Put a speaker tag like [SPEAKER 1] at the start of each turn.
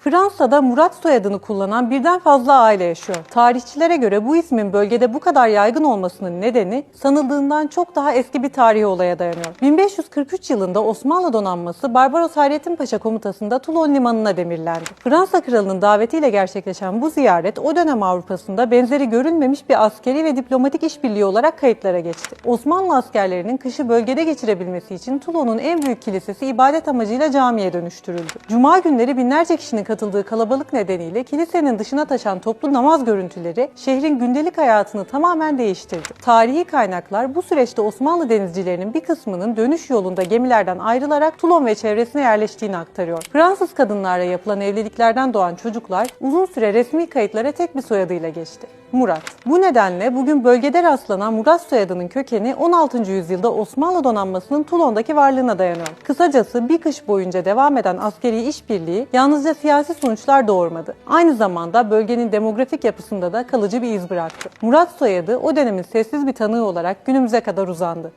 [SPEAKER 1] Fransa'da Murat soyadını kullanan birden fazla aile yaşıyor. Tarihçilere göre bu ismin bölgede bu kadar yaygın olmasının nedeni sanıldığından çok daha eski bir tarihi olaya dayanıyor. 1543 yılında Osmanlı donanması Barbaros Hayrettin Paşa komutasında Toulon limanına demirlendi. Fransa kralının davetiyle gerçekleşen bu ziyaret o dönem Avrupa'sında benzeri görülmemiş bir askeri ve diplomatik işbirliği olarak kayıtlara geçti. Osmanlı askerlerinin kışı bölgede geçirebilmesi için Toulon'un en büyük kilisesi ibadet amacıyla camiye dönüştürüldü. Cuma günleri binlerce kişinin katıldığı kalabalık nedeniyle kilisenin dışına taşan toplu namaz görüntüleri şehrin gündelik hayatını tamamen değiştirdi. Tarihi kaynaklar bu süreçte Osmanlı denizcilerinin bir kısmının dönüş yolunda gemilerden ayrılarak Toulon ve çevresine yerleştiğini aktarıyor. Fransız kadınlarla yapılan evliliklerden doğan çocuklar uzun süre resmi kayıtlara tek bir soyadıyla geçti. Murat. Bu nedenle bugün bölgede rastlanan Murat soyadının kökeni 16. yüzyılda Osmanlı donanmasının Toulon'daki varlığına dayanıyor. Kısacası bir kış boyunca devam eden askeri işbirliği yalnızca siyasi sonuçlar doğurmadı. Aynı zamanda bölgenin demografik yapısında da kalıcı bir iz bıraktı. Murat soyadı o dönemin sessiz bir tanığı olarak günümüze kadar uzandı.